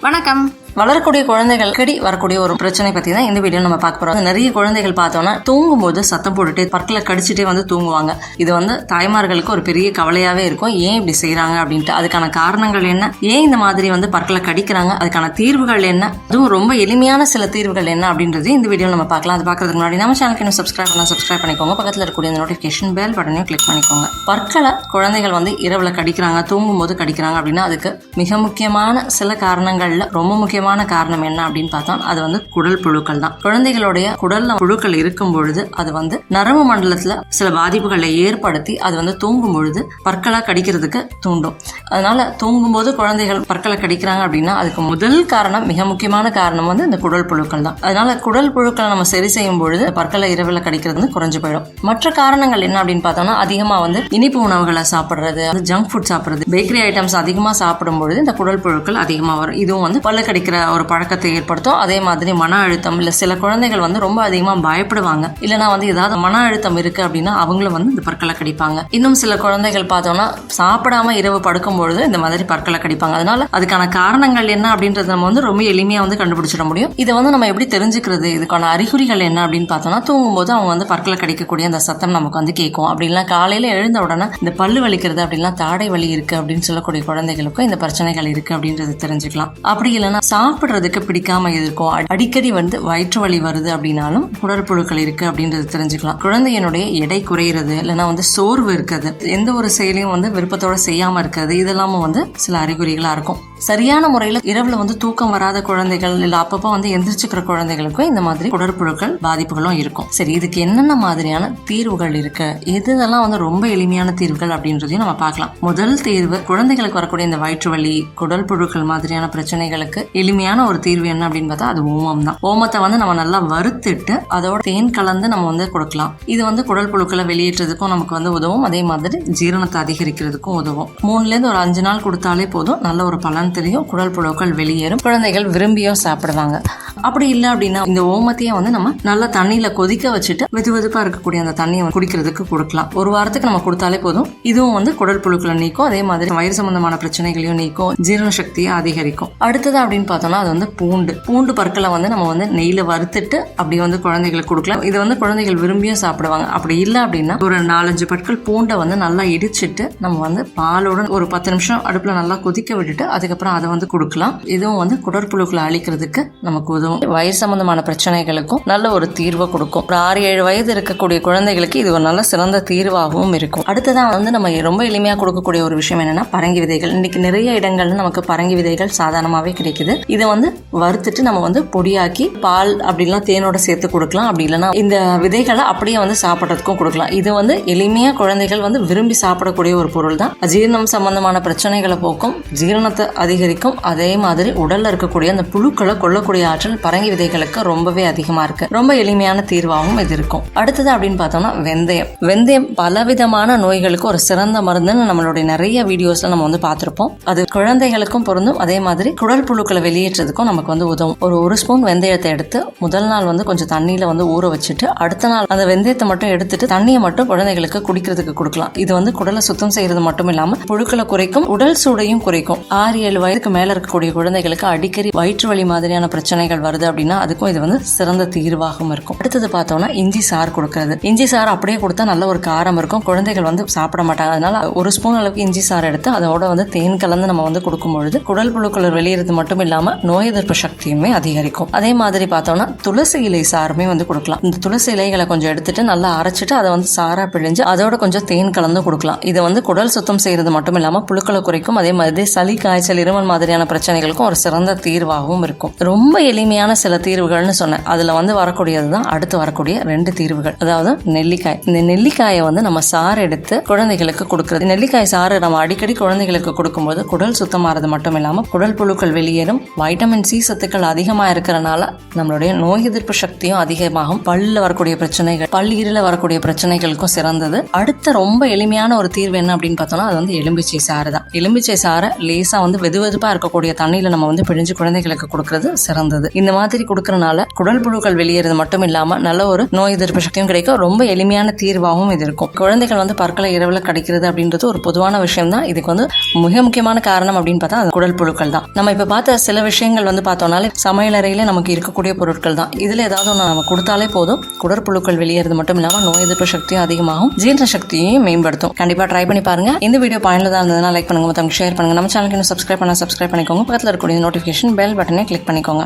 வணக்கம். வளரக்கூடிய குழந்தைகள் கடி வரக்கூடிய ஒரு பிரச்சனை பத்தி தான் இந்த வீடியோ நம்ம பார்க்க போறோம். நிறைய குழந்தைகள் பார்த்தோம்னா தூங்கும் போது சத்தம் போட்டுட்டு பற்களை கடிச்சிட்டே வந்து தூங்குவாங்க. இது வந்து தாய்மார்களுக்கு ஒரு பெரிய கவலையாவே இருக்கும். ஏன் இப்படி செய்கிறாங்க அப்படின்ட்டு. அதுக்கான காரணங்கள் என்ன? ஏன் இந்த மாதிரி வந்து பற்களை கடிக்கிறாங்க? அதுக்கான தீர்வுகள் என்ன? அதுவும் ரொம்ப எளிமையான சில தீர்வுகள் என்ன அப்படின்றது இந்த வீடியோ நம்ம பார்க்கலாம். அது பார்க்கறதுக்கு முன்னாடி நம்ம சேனலுக்கு இன்னும் சப்ஸ்கிரைப் பண்ணலாம் சப்ஸ்கிரைப் பண்ணிக்கோங்க. பக்கத்தில் இருக்கக்கூடிய இந்த நோட்டிஃபிகேஷன் பெல் பட்டனையும் கிளிக் பண்ணிக்கோங்க. பற்களை குழந்தைகள் வந்து இரவுல கடிக்கிறாங்க தூங்கும் போது கடிக்கிறாங்க அப்படின்னா அதுக்கு மிக முக்கியமான சில காரணங்கள்ல ரொம்ப முக்கியமான காரணம் என்ன அப்படின்னு பார்த்தா அது வந்து குடல் புழுக்கள் தான். குழந்தைகளுடைய குடல்ல புழுக்கள் இருக்கும் பொழுது அது வந்து நரம்பு மண்டலத்துல சில பாதிப்புகளை ஏற்படுத்தி அது வந்து தூங்கும் பொழுது பற்களை கடிக்கிறதுக்கு தூண்டும். அதனால தூங்கும் போது குழந்தைகள் பற்களை கடிக்கிறாங்க அப்படின்னா அதுக்கு முதல் காரணம் மிக முக்கியமான காரணம் வந்து இந்த குடல் புழுக்கள் தான். அதனால குடல் புழுக்களை நம்ம சரி செய்யும் பொழுது பற்களை இரவில் கடிக்கிறது வந்து குறைஞ்சு போயிடும். மற்ற காரணங்கள் என்ன அப்படின்னு பார்த்தோம்னா அதிகமாக வந்து இனிப்பு உணவுகளை சாப்பிட்றது ஜங்க் ஃபுட் சாப்பிட்றது பேக்கரி ஐட்டம்ஸ் அதிகமாக சாப்பிடும் பொழுது இந்த குடல் புழுக்கள் அதிகமாக வரும். இதுவும் வந்து பல்லு இருக்கிற ஒரு பழக்கத்தை ஏற்படுத்தும் அதே மாதிரி மன அழுத்தம் இல்ல சில குழந்தைகள் வந்து ரொம்ப அதிகமாக பயப்படுவாங்க. இல்லைன்னா வந்து ஏதாவது மன அழுத்தம் இருக்கு அப்படின்னா அவங்களும் வந்து இந்த பற்களை கடிப்பாங்க. இன்னும் சில குழந்தைகள் பார்த்தோம்னா சாப்பிடாம இரவு படுக்கும் பொழுது இந்த மாதிரி பற்களை கடிப்பாங்க. அதனால அதுக்கான காரணங்கள் என்ன அப்படின்றத நம்ம வந்து ரொம்ப எளிமையா வந்து கண்டுபிடிச்சிட முடியும். இதை வந்து நம்ம எப்படி தெரிஞ்சுக்கிறது? இதுக்கான அறிகுறிகள் என்ன அப்படின்னு பார்த்தோம்னா தூங்கும்போது அவங்க வந்து பற்களை கடிக்கக்கூடிய அந்த சத்தம் நமக்கு வந்து கேட்கும். அப்படின்லாம் காலையில எழுந்த உடனே இந்த பல்லு வலிக்கிறது அப்படின்லாம் தாடை வலி இருக்கு அப்படின்னு சொல்லக்கூடிய குழந்தைகளுக்கும் இந்த பிரச்சனைகள் இருக்கு அப்படின்றது தெரிஞ்சுக்கலாம். அப்படி இல்லைன்னா சாப்பிட்றதுக்கு பிடிக்காம இருக்கும். அடிக்கடி வந்து வயிற்று வலி வருது அப்படின்னாலும் குடற்புழுக்கள் இருக்கு அப்படின்றது தெரிஞ்சுக்கலாம். குழந்தையினுடைய எடை குறையிறது இல்லைன்னா வந்து சோர்வு இருக்கிறது எந்த ஒரு செயலையும் வந்து விருப்பத்தோட செய்யாம இருக்கிறது. இதெல்லாமும் வந்து சில அறிகுறிகளா இருக்கும். சரியான முறையில் இரவுல வந்து தூக்கம் வராத குழந்தைகள் இல்ல அப்பப்போ வந்து எந்திரிச்சுக்கிற குழந்தைகளுக்கும் இந்த மாதிரி குடற்புழுக்கள் பாதிப்புகளும் இருக்கும். சரி இதுக்கு என்னென்ன மாதிரியான தீர்வுகள் இருக்கு? எது இதெல்லாம் வந்து ரொம்ப எளிமையான தீர்வுகள் அப்படின்றதையும் நம்ம பார்க்கலாம். முதல் தீர்வு குழந்தைகளுக்கு வரக்கூடிய இந்த வயிற்று வலி குடல் புழுக்கள் மாதிரியான பிரச்சனைகளுக்கு எளிமையான ஒரு தீர்வு என்ன அப்படின்னு பார்த்தா அது ஓமம் தான். ஓமத்தை வந்து நம்ம நல்லா வறுத்துட்டு அதோட தேன் கலந்து நம்ம வந்து கொடுக்கலாம். இது வந்து குடல் புழுக்களை வெளியேற்றதுக்கும் நமக்கு வந்து உதவும். அதே மாதிரி ஜீரணத்தை அதிகரிக்கிறதுக்கும் உதவும். மூணுலேருந்து ஒரு அஞ்சு நாள் கொடுத்தாலே போதும். நல்ல ஒரு பலன் தெரியும். குடல் புழுக்கள் வெளியேறும். குழந்தைகள் விரும்பியும் சாப்பிடுவாங்க. அப்படி இல்லை அப்படின்னா இந்த ஓமத்தையே வந்து நம்ம நல்லா தண்ணியில கொதிக்க வச்சுட்டு வெது வெதுப்பா இருக்கக்கூடிய அந்த தண்ணியை குடிக்கிறதுக்கு கொடுக்கலாம். ஒரு வாரத்துக்கு நம்ம கொடுத்தாலே போதும். இதுவும் வந்து குடல் புழுக்களை நீக்கும். அதே மாதிரி வயிறு சம்பந்தமான பிரச்சனைகளையும் நீக்கும். ஜீரண சக்தியை அதிகரிக்கும். அடுத்தது அப்படின்னு பார்த்தோம்னா அது வந்து பூண்டு. பூண்டு பற்களை வந்து நம்ம வந்து நெய்யில வறுத்துட்டு அப்படி வந்து குழந்தைகளுக்கு கொடுக்கலாம். இது வந்து குழந்தைகள் விரும்பியும் சாப்பிடுவாங்க. அப்படி இல்லை அப்படின்னா ஒரு நாலஞ்சு பற்கள் பூண்டை வந்து நல்லா இடிச்சிட்டு நம்ம வந்து பாலுடன் ஒரு பத்து நிமிஷம் அடுப்புல நல்லா கொதிக்க விட்டுட்டு அதுக்கப்புறம் அதை வந்து கொடுக்கலாம். இதுவும் வந்து குடற்புழுக்களை அழிக்கிறதுக்கு நமக்கு உதவும். வயிறு சம்பந்தமான பிரச்சனைகளுக்கும் நல்ல ஒரு தீர்வை கொடுக்கும். ஒரு ஆறு ஏழு வயது இருக்கக்கூடிய குழந்தைகளுக்கு இது ஒரு நல்ல சிறந்த தீர்வாகவும் இருக்கும். அடுத்ததான் வந்து நம்ம ரொம்ப எளிமையா கொடுக்கக்கூடிய ஒரு விஷயம் என்னன்னா பரங்கி விதைகள். இன்னைக்கு நிறைய இடங்கள்ல நமக்கு பரங்கி விதைகள் சாதாரணமாகவே கிடைக்குது. இதை வந்து வறுத்துட்டு நம்ம வந்து பொடியாக்கி பால் அப்படிலாம் தேனோட சேர்த்து கொடுக்கலாம். அப்படி இல்லைன்னா இந்த விதைகளை அப்படியே வந்து சாப்பிட்றதுக்கும் கொடுக்கலாம். இது வந்து எளிமையாக குழந்தைகள் வந்து விரும்பி சாப்பிடக்கூடிய ஒரு பொருள் தான் ஜீரணம் சம்பந்தமான பிரச்சனைகளை போக்கும் ஜீரணத்தை அதிகரிக்கும். அதே மாதிரி உடலில் இருக்கக்கூடிய அந்த புழுக்களை கொல்லக்கூடிய ஆற்றல் பரங்கி விதைகளுக்கு ரொம்பவே அதிகமா இருக்கு. ரொம்ப எளிமையான தீர்வாகவும் இது இருக்கும். அடுத்தது அப்படின்னு பார்த்தோம்னா வெந்தயம். வெந்தயம் பலவிதமான நோய்களுக்கு ஒரு சிறந்த மருந்துன்னு நம்மளுடைய நிறைய வீடியோஸ்ல நம்ம வந்து பார்த்துருப்போம். அது குழந்தைகளுக்கும் பொருந்தும். அதே மாதிரி குடல் புழுக்களை வெளியேற்றதுக்கும் நமக்கு வந்து உதவும். ஒரு ஒரு ஸ்பூன் வெந்தயத்தை எடுத்து முதல் நாள் வந்து கொஞ்சம் தண்ணியில வந்து ஊற வச்சுட்டு அடுத்த நாள் அந்த வெந்தயத்தை மட்டும் எடுத்துட்டு தண்ணியை மட்டும் குழந்தைகளுக்கு குடிக்கிறதுக்கு கொடுக்கலாம். இது வந்து குடலை சுத்தம் செய்யறது மட்டும் இல்லாம புழுக்களை குறைக்கும் உடல் சூடையும் குறைக்கும். ஆறு ஏழு வயதுக்கு மேல இருக்கக்கூடிய குழந்தைகளுக்கு அடிக்கடி வயிற்று வலி மாதிரியான பிரச்சனைகள் வருது அப்படின்னா அதுக்கும் இது வந்து சிறந்த தீர்வாகவும் இருக்கும். அடுத்தது பார்த்தோம்னா இஞ்சி சாறு கொடுக்கறது. இஞ்சி சாறு அப்படியே கொடுத்தா நல்ல ஒரு காரம் இருக்கும். குழந்தைகள் வந்து சாப்பிட மாட்டாங்க. அதனால ஒரு ஸ்பூன் அளவுக்கு இஞ்சி சாறு எடுத்து அதோட வந்து தேன் கலந்து நம்ம வந்து கொடுக்கும் பொழுது குடல் புழுக்கள் வெளியேறது மட்டும் இல்லாம நோய் எதிர்ப்பு சக்தியுமே அதிகரிக்கும். அதே மாதிரி பார்த்தோம்னா துளசி இலை சாறுமே வந்து கொடுக்கலாம். இந்த துளசி இலைகளை கொஞ்சம் எடுத்துட்டு நல்லா அரைச்சிட்டு அதை வந்து சாரா பிழிஞ்சு அதோட கொஞ்சம் தேன் கலந்து கொடுக்கலாம். இது வந்து குடல் சுத்தம் செய்யறது மட்டும் இல்லாம புழுக்களை குறைக்கும். அதே மாதிரி சளி காய்ச்சல் இருமல் மாதிரியான பிரச்சனைகளுக்கும் ஒரு சிறந்த தீர்வாகவும் இருக்கும். ரொம்ப எளிமையான சில தீர்வுகள்னு சொன்னேன். அதில் வந்து வரக்கூடியது தான் அடுத்து வரக்கூடிய ரெண்டு தீர்வுகள். அதாவது நெல்லிக்காய். இந்த நெல்லிக்காயை வந்து நம்ம சாறு எடுத்து குழந்தைகளுக்கு கொடுக்குறது. நெல்லிக்காய் சாறு நம்ம அடிக்கடி குழந்தைகளுக்கு கொடுக்கும்போது குடல் சுத்தமாகிறது மட்டும் இல்லாமல் குடல் புழுக்கள் வெளியேறும். வைட்டமின் சி சத்துக்கள் அதிகமாக இருக்கிறனால நம்மளுடைய நோய் எதிர்ப்பு சக்தியும் அதிகமாகும். பல்லில் வரக்கூடிய பிரச்சனைகள் பல்லீரில் வரக்கூடிய பிரச்சனைகளுக்கும் சிறந்தது. அடுத்த ரொம்ப எளிமையான ஒரு தீர்வு என்ன அப்படின்னு பார்த்தோம்னா அது வந்து எலும்பிச்சை சாறு தான். எலும்பிச்சை சாறை லேசாக வந்து வெதுவெதுப்பாக இருக்கக்கூடிய தண்ணியில் நம்ம வந்து பிழிஞ்சு குழந்தைகளுக்கு கொடுக்கறது சிறந்தது. இந்த இந்த மாதிரி கொடுக்கறனால குடல் புழுக்கள் வெளியேறது மட்டும் இல்லாம நல்ல ஒரு நோய் எதிர்ப்பு சக்தியும் கிடைக்கும் ரொம்ப எளிமையான தீர்வாகவும் இது இருக்கும். குழந்தைகள் வந்து பற்களை இரவில் கிடைக்கிறது அப்படின்றது ஒரு பொதுவான விஷயம் தான். இதுக்கு வந்து மிக முக்கியமான காரணம் அப்படின்னு பார்த்தா அது குடல் புழுக்கள் தான். நம்ம இப்ப பார்த்த சில விஷயங்கள் வந்து பார்த்தோம்னாலே சமையலறையில நமக்கு இருக்கக்கூடிய பொருட்கள் தான். இதுல ஏதாவது ஒன்று நம்ம கொடுத்தாலே போதும். குடற்புழுக்கள் வெளியேறது மட்டும் இல்லாம நோய் எதிர்ப்பு சக்தியும் அதிகமாகும். ஜீரண சக்தியையும் மேம்படுத்தும். கண்டிப்பா ட்ரை பண்ணி பாருங்க. இந்த வீடியோ பயனுள்ளதா இருந்ததுன்னா லைக் பண்ணுங்க. மத்தவங்க ஷேர் பண்ணுங்க. நம்ம சேனலுக்கு இன்னும் சப்ஸ்கிரைப் பண்ணா சப்ஸ்கிரைப் பண்ணிக்கோங்க. பக்கத்தில் இருக்கக்கூடிய நோட்டிஃபிகேஷன் பெல் பட்டனை கிளிக் பண்ணிக்கோங்க.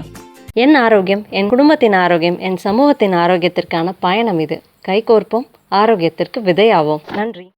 என் ஆரோக்கியம் என் குடும்பத்தின் ஆரோக்கியம் என் சமூகத்தின் ஆரோக்கியத்திற்கான பயணம் இது. கைகோர்ப்போம். ஆரோக்கியத்திற்கு விதையாவோம். நன்றி.